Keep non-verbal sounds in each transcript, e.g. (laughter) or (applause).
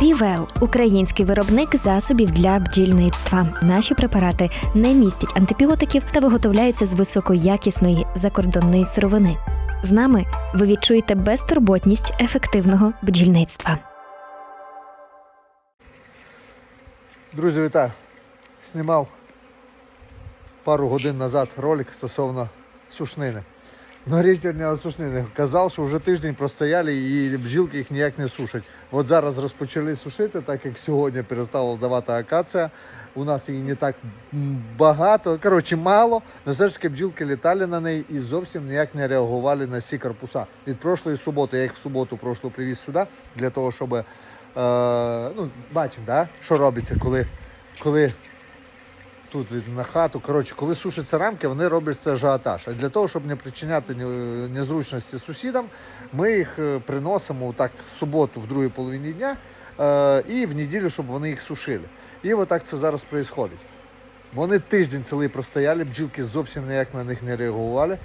Півел український виробник засобів для бджільництва. Наші препарати не містять антибіотиків та виготовляються з високоякісної закордонної сировини. З нами ви відчуєте безтурботність ефективного бджільництва. Друзі, вітаю! Знімав пару годин назад ролик стосовно сушнини. Ну, річ не сушнини. Казав, що вже тиждень простояли і бджілки їх ніяк не сушать. От зараз розпочали сушити, так як сьогодні перестала здавати акація. У нас її не так багато, коротше, мало, але все ж таки бджілки літали на неї і зовсім ніяк не реагували на ці корпуса. Від прошлої суботи, я їх в суботу прошлу привіз сюди для того, щоб е, ну, бачимо, да, що робиться, коли, коли тут на хату. Коротше, коли сушаться рамки, вони роблять це ажіотаж. А для того, щоб не причиняти незручності сусідам, ми їх е, приносимо так в суботу, в другій половині дня, е, і в неділю, щоб вони їх сушили. І отак це зараз відбувається. Вони тиждень цілий простояли, бджілки зовсім ніяк на них не реагували.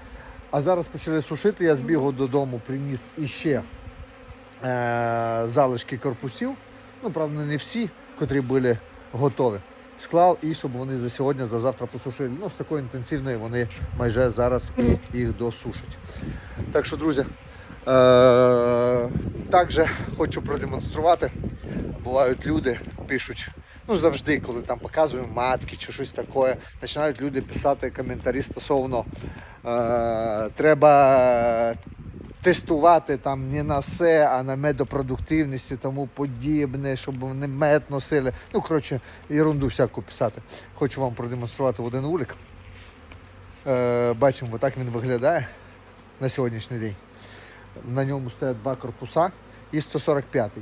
А зараз почали сушити, я збігав додому, приніс іще е, залишки корпусів. Ну, правда, не всі, котрі були готові. Склав і щоб вони за сьогодні, за завтра посушили. Ну, з такою інтенсивною вони майже зараз їх досушать. Так що, друзі, е- також хочу продемонструвати. Бувають люди, пишуть, ну завжди, коли там показуємо матки чи щось таке, починають люди писати коментарі стосовно е- треба тестувати там не на все, а на медопродуктивність і тому подібне, щоб вони мед носили. Ну, коротше, ерунду всяку писати. Хочу вам продемонструвати один вулик. Е, бачимо, отак він виглядає на сьогоднішній день. На ньому стоять два корпуса і 145-й.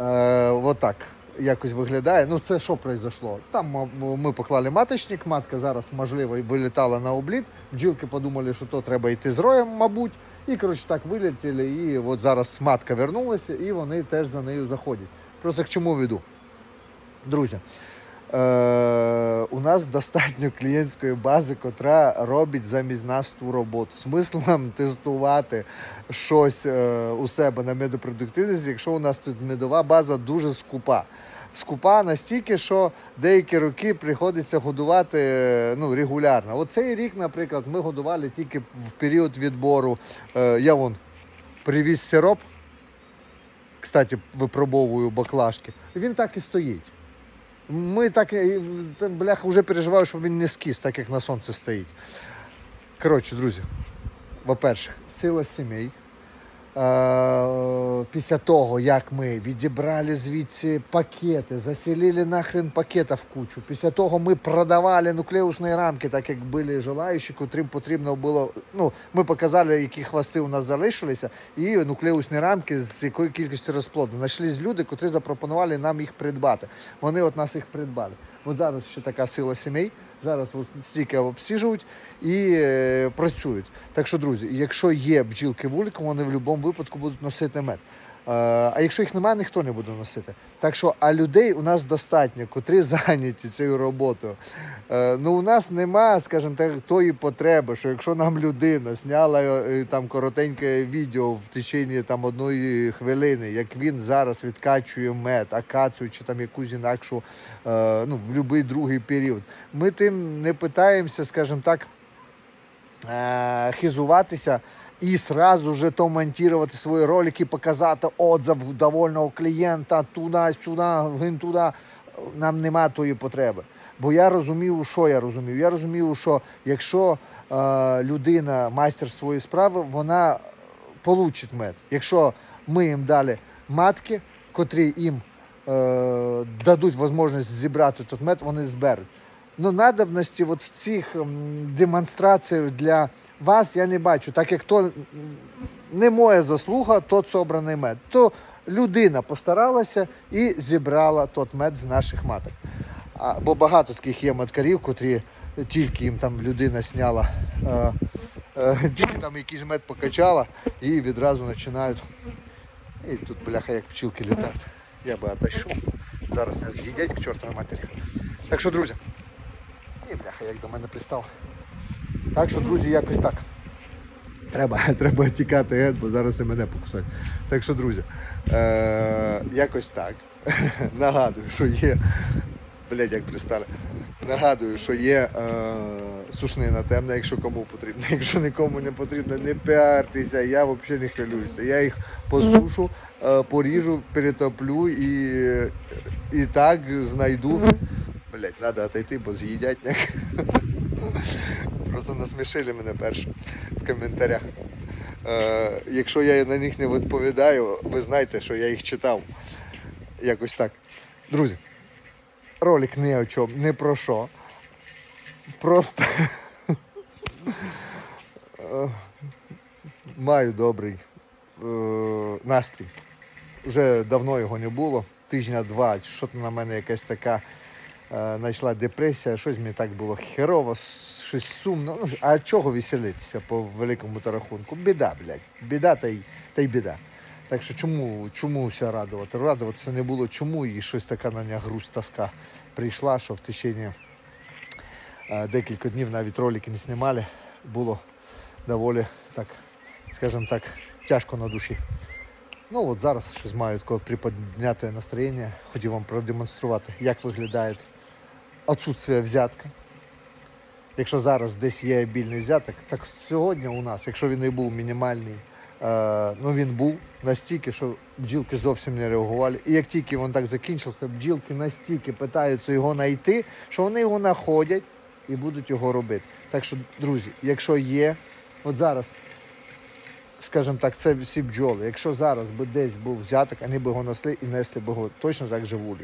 Е, отак якось виглядає. Ну, це що произошло? Там ми поклали маточник, матка зараз, можливо, вилітала на обліт. Бджілки подумали, що то треба йти з роєм, мабуть. І, коротше, так вилетіли, і от зараз матка вернулася, і вони теж за нею заходять. Просто к чому веду? Друзі, е, у нас достатньо клієнтської бази, котра робить замість нас ту роботу. Смисл нам тестувати щось е, у себе на медопродуктивність, якщо у нас тут медова база дуже скупа. Скупа настільки, що деякі роки приходиться годувати е, ну, регулярно. Оцей рік, наприклад, ми годували тільки в період відбору. Е, я вон привіз сироп. Кстати, випробовую баклажки. Він так і стоїть. Ми так, та, бляха, вже переживаю, щоб він не скис, так як на сонці стоїть. Коротше, друзі, по-перше, сила сімей. Е, Після того, як ми відібрали звідси пакети, заселили нахрен пакета в кучу. Після того ми продавали нуклеусні рамки, так як були желаючі, котрим потрібно було. Ну, ми показали, які хвости у нас залишилися, і нуклеусні рамки з якою кількістю розплоду. Знайшлись люди, котрі запропонували нам їх придбати. Вони от нас їх придбали. От зараз ще така сила сімей. Зараз стільки обсіжують і е, працюють. Так що, друзі, якщо є бджілки вуликом, вони в будь-якому випадку будуть носити мед. Е, а якщо їх немає, ніхто не буде носити. Так що, а людей у нас достатньо, котрі (laughs) зайняті цією роботою. Е, ну, у нас нема, скажімо так, тої потреби, що якщо нам людина зняла е, там коротеньке відео в течение там одної хвилини, як він зараз відкачує мед, акацію чи там якусь інакшу, ну, в будь-який другий період. Ми тим не питаємося, скажімо так, хизуватися і сразу же то монтувати свої ролики, показати отзыв довольного клієнта туди-сюди, він туди. Нам нема тої потреби. Бо я розумів, що я розумів. Я розумів, що якщо е, людина майстер своєї справи, вона получить мед. Якщо ми їм дали матки, котрі їм е, дадуть можливість зібрати тут мед, вони зберуть. Ну, надобності от в цих демонстраціях для вас я не бачу, так як то не моя заслуга, тот собраний мед. То людина постаралася і зібрала тот мед з наших маток. А, бо багато таких є маткарів, котрі тільки їм там людина сняла, е, е, тільки там якийсь мед покачала і відразу починають. І тут, бляха, як пчілки літають. Я би отойшов. Зараз нас з'їдять к чортовій матері. Так що, друзі, і бляха, як до мене пристав. Так що, друзі, якось так. Треба, (laughs) треба тікати, бо зараз і мене покусать. Так що, друзі, е- якось так. (laughs) Нагадую, що є. Блять, як пристали. Нагадую, що є е, сушнина темна, якщо кому потрібно. (laughs) Якщо нікому не потрібно, не піартеся, я взагалі не хвилююся. Я їх посушу, е, поріжу, перетоплю і, і так знайду. Блять, треба отойти, бо з'їдять. Просто насмішили мене перше в коментарях. Е, якщо я на них не відповідаю, ви знаєте, що я їх читав. Якось так. Друзі, ролик ні о чому, не про що. Просто (laughs) маю добрий е, настрій. Вже давно його не було. Тижня-два, що на мене якась така е, знайшла депресія, щось мені так було херово, щось сумно. Ну, а чого веселитися по великому та рахунку? Біда, блядь. Біда та й, та й біда. Так що чому, чому ся радувати? Радуватися не було чому, і щось така на мене грусть, тоска прийшла, що в течение декілька днів навіть ролики не знімали. Було доволі так, скажімо так, тяжко на душі. Ну от зараз щось маю таке приподняте настроєння. Хотів вам продемонструвати, як виглядає отсутствие взятка. Якщо зараз десь є більний взяток, так сьогодні у нас, якщо він і був мінімальний, е, ну він був настільки, що бджілки зовсім не реагували. І як тільки він так закінчився, бджілки настільки питаються його знайти, що вони його знаходять і будуть його робити. Так що, друзі, якщо є, от зараз скажімо так, це всі бджоли. Якщо зараз би десь був взяток, вони б його несли і несли б його точно так же в.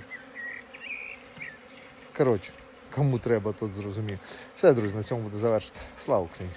Коротше, кому треба, тот зрозуміє. Все, друзі, на цьому буду завершити. Слава Україні!